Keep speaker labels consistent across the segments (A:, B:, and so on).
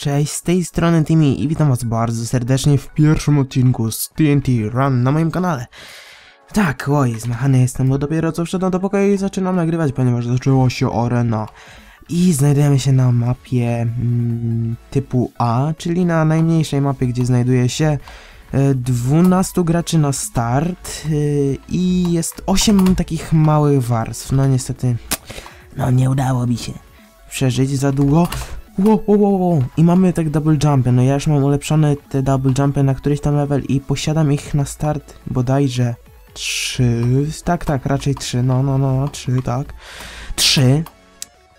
A: Cześć, z tej strony Timmy i witam was bardzo serdecznie w pierwszym odcinku z TNT Run na moim kanale. Tak, oj, znachany jestem, bo dopiero co wszedłem do pokoju i zaczynam nagrywać, ponieważ zaczęła się arena. I znajdujemy się na mapie mm, typu A, czyli na najmniejszej mapie, gdzie znajduje się e, 12 graczy na start e, i jest 8 takich małych warstw. No niestety, no nie udało mi się przeżyć za długo. Wow, wow, wow, wow. I mamy tak double jumpy. No ja już mam ulepszone te double jumpy na któryś tam level i posiadam ich na start bodajże trzy. Tak, tak, raczej trzy. No, no, no, trzy, tak. Trzy.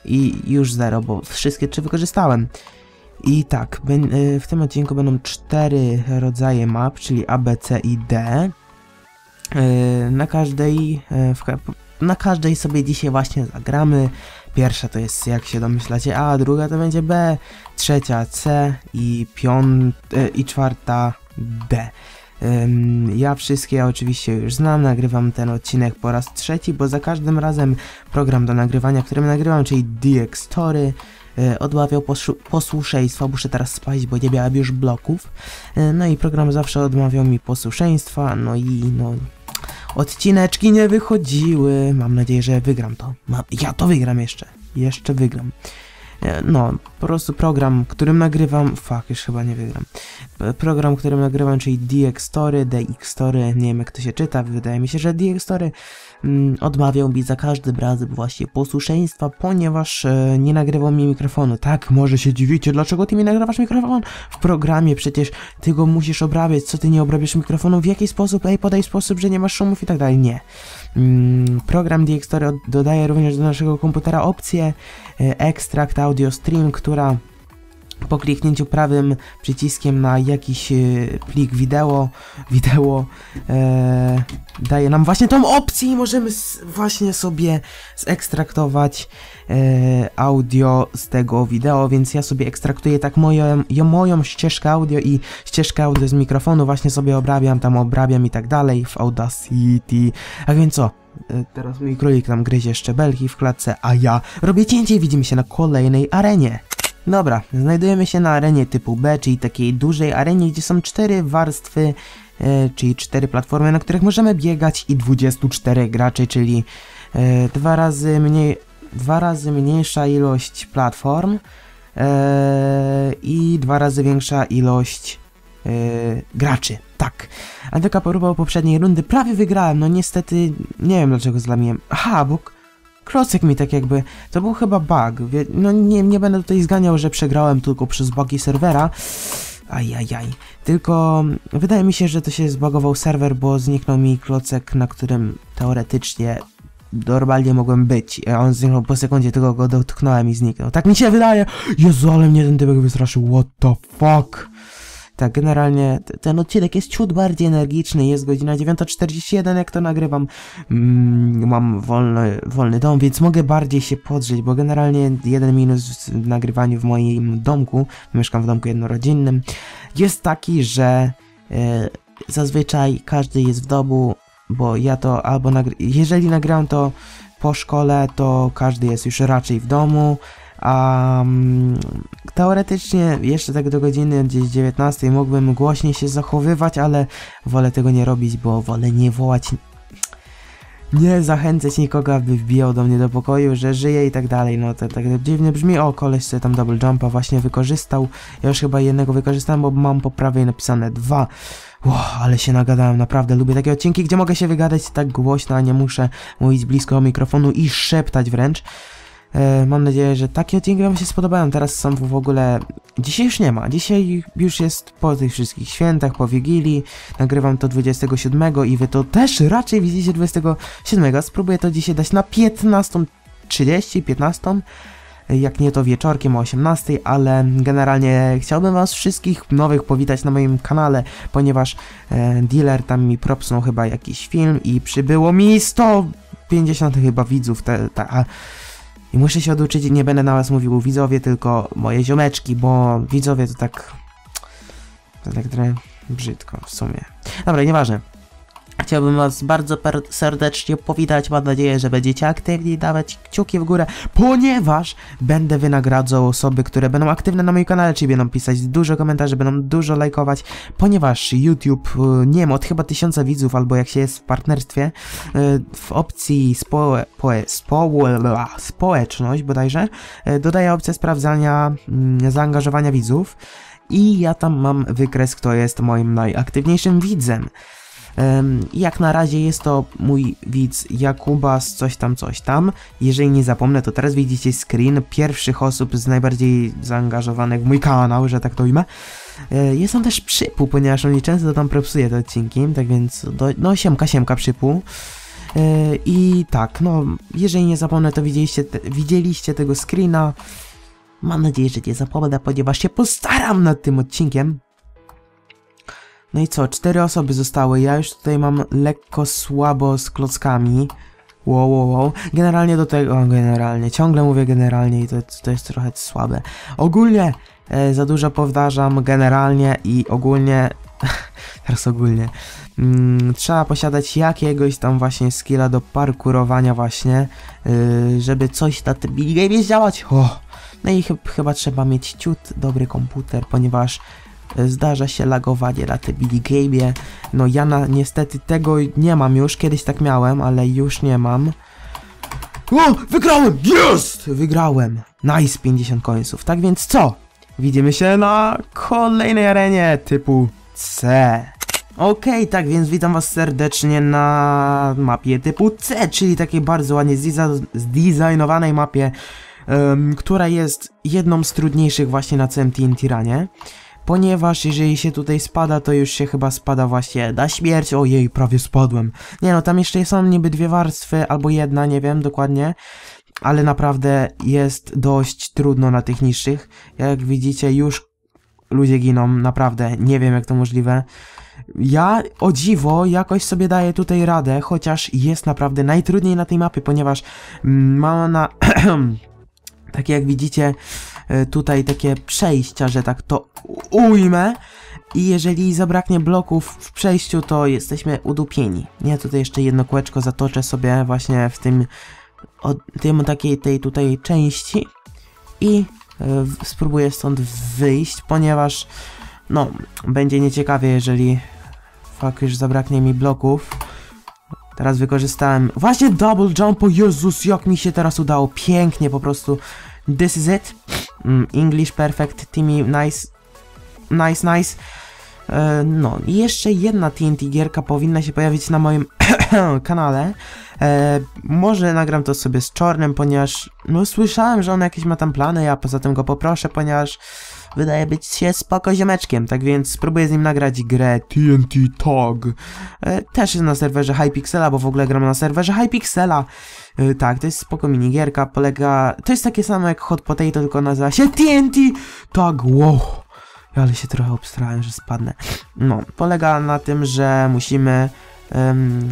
A: I już zero, bo wszystkie trzy wykorzystałem. I tak, y, w tym odcinku będą cztery rodzaje map, czyli A, B, C i D. Y, Na każdej, y, w, na każdej sobie dzisiaj właśnie zagramy. Pierwsza to jest, jak się domyślacie, A, druga to będzie B, trzecia C i piąta i czwarta D. Ym, Ja wszystkie oczywiście już znam, nagrywam ten odcinek po raz trzeci, bo za każdym razem program do nagrywania, którym nagrywam, czyli DX Story, y, odmawiał posłuszeństwa, muszę teraz spać, bo nie miałem już bloków. Y, No i program zawsze odmawiał mi posłuszeństwa, no i no... Odcineczki nie wychodziły, mam nadzieję, że wygram to. Ja to wygram jeszcze, jeszcze wygram. E, No, po prostu program, którym nagrywam, fuck, już chyba nie wygram. P- Program, którym nagrywam, czyli DX Story, DX Story, nie wiem jak to się czyta, wydaje mi się, że DX Story odmawiał mi za każdym razem właśnie posłuszeństwa, ponieważ e, nie nagrywał mi mikrofonu. Tak, może się dziwicie, dlaczego ty mi nagrywasz mikrofon? W programie przecież ty go musisz obrabiać, co ty nie obrabiasz mikrofonu, w jaki sposób, ej, podaj sposób, że nie masz szumów i tak dalej, nie. Mm, program DX Story od- dodaje również do naszego komputera opcję Extract Audio Stream, która po kliknięciu prawym przyciskiem na jakiś e, plik wideo, wideo e, daje nam właśnie tą opcję i możemy właśnie sobie zekstraktować e, audio z tego wideo, więc ja sobie ekstraktuję tak moją, moją ścieżkę audio i ścieżkę audio z mikrofonu, właśnie sobie obrabiam, tam obrabiam i tak dalej w Audacity. A więc co? E, Teraz mój królik tam gryzie szczebelki w klatce, a ja robię cięcie i widzimy się na kolejnej arenie. Dobra, znajdujemy się na arenie typu B, czyli takiej dużej arenie, gdzie są cztery warstwy, e, czyli cztery platformy, na których możemy biegać i 24 graczy, czyli e, dwa razy mniej, dwa razy mniejsza ilość platform e, i dwa razy większa ilość e, graczy. Tak. A taka próba poprzedniej rundy prawie wygrałem, no niestety nie wiem dlaczego zlamiłem. Aha, k- klocek mi tak jakby, to był chyba bug, no nie, nie będę tutaj zganiał, że przegrałem tylko przez bugi serwera. Ajajaj. Tylko wydaje mi się, że to się zbagował serwer, bo zniknął mi klocek, na którym teoretycznie normalnie mogłem być. A on zniknął po sekundzie, tylko go dotknąłem i zniknął. Tak mi się wydaje! Jezu, ale mnie ten typek wystraszył. What the fuck? Tak, generalnie ten odcinek jest ciut bardziej energiczny, jest godzina 9.41 jak to nagrywam, mm, mam wolny, wolny dom, więc mogę bardziej się podrzeć, bo generalnie jeden minus w nagrywaniu w moim domku, mieszkam w domku jednorodzinnym, jest taki, że e, zazwyczaj każdy jest w domu, bo ja to albo nagry- jeżeli nagram to po szkole, to każdy jest już raczej w domu, mm, teoretycznie jeszcze tak do godziny gdzieś 19 mógłbym głośniej się zachowywać, ale wolę tego nie robić, bo wolę nie wołać, nie zachęcać nikogo, aby wbijał do mnie do pokoju, że żyje i tak dalej. No to tak dziwnie brzmi. O, koleś sobie tam double jumpa właśnie wykorzystał. Ja już chyba jednego wykorzystałem, bo mam po prawej napisane dwa. Wow, ale się nagadałem, naprawdę lubię takie odcinki, gdzie mogę się wygadać tak głośno, a nie muszę mówić blisko mikrofonu i szeptać wręcz. E, mam nadzieję, że takie odcinki Wam się spodobają. Teraz są w ogóle. Dzisiaj już nie ma. Dzisiaj już jest po tych wszystkich świętach, po Wigilii. Nagrywam to 27 i Wy to też raczej widzicie 27. Spróbuję to dzisiaj dać na 15.30, 15. Jak nie to wieczorkiem o 18, ale generalnie chciałbym Was wszystkich nowych powitać na moim kanale, ponieważ e, dealer tam mi propsnął chyba jakiś film i przybyło mi 150 chyba widzów. Te, te, a, i muszę się oduczyć, nie będę na was mówił widzowie, tylko moje ziomeczki, bo widzowie to tak... To tak trochę brzydko w sumie. Dobra, nieważne. Chciałbym was bardzo serdecznie powitać. Mam nadzieję, że będziecie aktywni, dawać kciuki w górę, ponieważ będę wynagradzał osoby, które będą aktywne na moim kanale, czyli będą pisać dużo komentarzy, będą dużo lajkować, ponieważ YouTube, y, nie wiem, od chyba tysiąca widzów, albo jak się jest w partnerstwie, y, w opcji społe, poe, społe, społeczność bodajże, y, dodaje opcję sprawdzania mm, zaangażowania widzów i ja tam mam wykres, kto jest moim najaktywniejszym widzem. Jak na razie jest to mój widz Jakubas coś tam, coś tam. Jeżeli nie zapomnę, to teraz widzicie screen pierwszych osób z najbardziej zaangażowanych w mój kanał, że tak to ujmę. E, Jest on też przypół, ponieważ on mi często tam propsuje te odcinki, tak więc do, no siemka, siemka przypół. E, I tak, no, jeżeli nie zapomnę, to widzieliście, te, widzieliście tego screena. Mam nadzieję, że nie zapomnę, ponieważ się postaram nad tym odcinkiem. No i co, cztery osoby zostały, ja już tutaj mam lekko słabo z klockami. Wow, wow, wow. Generalnie do tego, o, generalnie, ciągle mówię generalnie i to, to jest trochę słabe. Ogólnie e, za dużo powtarzam, generalnie i ogólnie, teraz ogólnie, mm, trzeba posiadać jakiegoś tam właśnie skilla do parkurowania właśnie, y, żeby coś na tym minigame działać. O! No i chyb, chyba trzeba mieć ciut dobry komputer, ponieważ zdarza się lagowanie na tym minigame'ie. No ja na, niestety tego nie mam już, kiedyś tak miałem, ale już nie mam. O! Wygrałem! Jest! Wygrałem! Nice, 50 końców. Tak więc co? Widzimy się na kolejnej arenie typu C. Okej, tak więc witam was serdecznie na mapie typu C, czyli takiej bardzo ładnie zdesignowanej mapie, em, która jest jedną z trudniejszych właśnie na całym TNT Runie. Ponieważ jeżeli się tutaj spada, to już się chyba spada właśnie na śmierć. Ojej, prawie spadłem. Nie no, tam jeszcze są niby dwie warstwy, albo jedna, nie wiem dokładnie. Ale naprawdę jest dość trudno na tych niższych. Jak widzicie, już ludzie giną, naprawdę. Nie wiem jak to możliwe. Ja, o dziwo, jakoś sobie daję tutaj radę, chociaż jest naprawdę najtrudniej na tej mapie, ponieważ mm, ma ona, takie jak widzicie, tutaj takie przejścia, że tak to ujmę. I jeżeli zabraknie bloków w przejściu, to jesteśmy udupieni. Ja tutaj jeszcze jedno kółeczko zatoczę sobie właśnie w tym, o, tym takiej tej tutaj części i e, w- spróbuję stąd wyjść, ponieważ no, będzie nieciekawie, jeżeli fuck, już zabraknie mi bloków. Teraz wykorzystałem właśnie double jump, o Jezus, jak mi się teraz udało, pięknie po prostu. This is it. Mm, English perfect, Timmy, nice, nice, nice. E, no, i jeszcze jedna TNT gierka powinna się pojawić na moim kanale. E, może nagram to sobie z Czornem, ponieważ no słyszałem, że on jakieś ma tam plany, ja poza tym go poproszę, ponieważ wydaje być się spoko ziomeczkiem, tak więc spróbuję z nim nagrać grę TNT Tog. E, też jest na serwerze Hypixela, bo w ogóle gram na serwerze Hypixela. E, tak, to jest spoko minigierka, polega... To jest takie samo jak Hot Potato, tylko nazywa się TNT Tog, wow. Ale się trochę obstrałem, że spadnę. No, polega na tym, że musimy... em,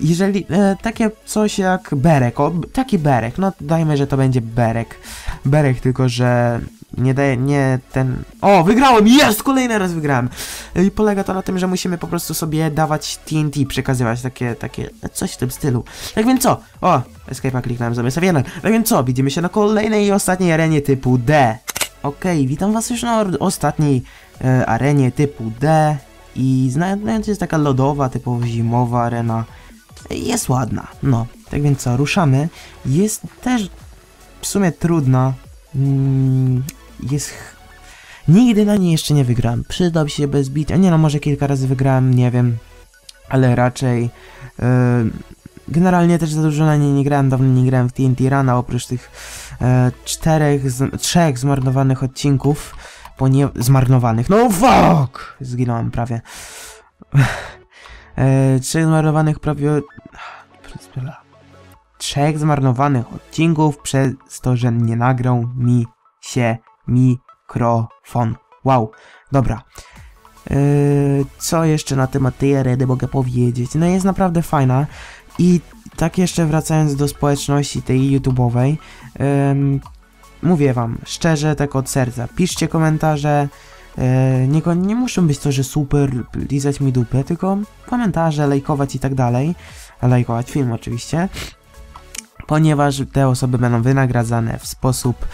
A: jeżeli e, takie coś jak berek, o, taki berek, no dajmy, że to będzie berek. Berek, tylko że nie daje, nie ten... O, wygrałem! Jest! Kolejny raz wygrałem! I polega to na tym, że musimy po prostu sobie dawać TNT, przekazywać takie, takie, coś w tym stylu. Tak więc co? O, escape'a kliknąłem zamiast F1. Tak więc co? Widzimy się na kolejnej i ostatniej arenie typu D. Okej, witam was już na ostatniej e, arenie typu D. I znając jest taka lodowa, typowo zimowa arena. Jest ładna, no. Tak więc co, ruszamy. Jest też w sumie trudna. Mm, jest... Nigdy na niej jeszcze nie wygrałem. Przydał się bez bicia. Nie no, może kilka razy wygrałem, nie wiem. Ale raczej... Yy, generalnie też za dużo na niej nie grałem. Dawno nie grałem w TNT Runa, oprócz tych e, czterech, z, trzech zmarnowanych odcinków. Ponie... Zmarnowanych. No fuck! Zginąłem prawie. e, trzech zmarnowanych prawie... Trzech zmarnowanych odcinków przez to, że nie nagrał mi się mikrofon. Wow, dobra. Yy, co jeszcze na temat tej areny mogę powiedzieć? No jest naprawdę fajna i tak jeszcze wracając do społeczności tej YouTube'owej, ym, mówię wam szczerze, tak od serca, piszcie komentarze, E, nie, nie muszą być to, że super lizać mi dupę, tylko komentarze, lajkować i tak dalej. Lajkować film oczywiście. Ponieważ te osoby będą wynagradzane w sposób,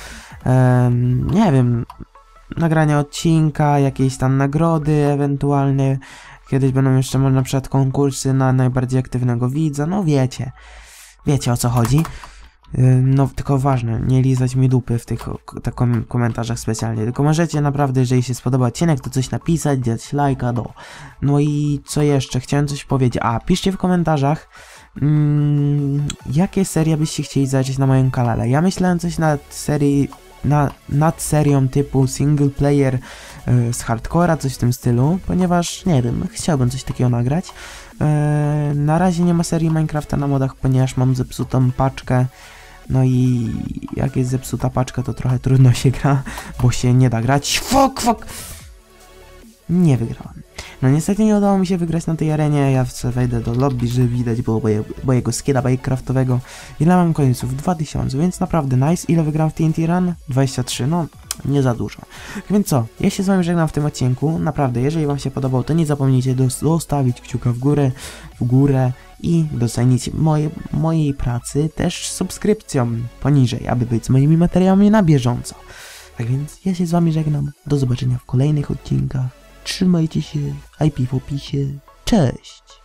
A: nie wiem, nagrania odcinka, jakieś tam nagrody ewentualnie. Kiedyś będą jeszcze może na przykład konkursy na najbardziej aktywnego widza, no wiecie. Wiecie o co chodzi. No, tylko ważne, nie lizać mi dupy w tych kom komentarzach specjalnie, tylko możecie naprawdę, jeżeli się spodoba odcinek, to coś napisać, dać lajka, do. No i co jeszcze? Chciałem coś powiedzieć. A, piszcie w komentarzach, mm, jakie serie byście chcieli zobaczyć na moim kanale. Ja myślałem coś nad serii, na, nad serią typu single player y, z hardcora, coś w tym stylu, ponieważ, nie wiem, chciałbym coś takiego nagrać. E, na razie nie ma serii Minecrafta na modach, ponieważ mam zepsutą paczkę. No i jak jest zepsuta paczka, to trochę trudno się gra, bo się nie da grać. Fuck, fuck! Nie wygrałem. No niestety nie udało mi się wygrać na tej arenie, ja wejdę do lobby, żeby widać było moje, mojego skilla Minecraftowego. Ile mam końców? 2000, więc naprawdę nice. Ile wygram w TNT Run? 23, no nie za dużo. Więc co, ja się z wami żegnam w tym odcinku. Naprawdę, jeżeli wam się podobał, to nie zapomnijcie zostawić kciuka w górę, w górę i docenić moje, mojej pracy też subskrypcją poniżej, aby być z moimi materiałami na bieżąco. Tak więc ja się z wami żegnam. Do zobaczenia w kolejnych odcinkach. Trzymajcie się. IP w opisie. Cześć!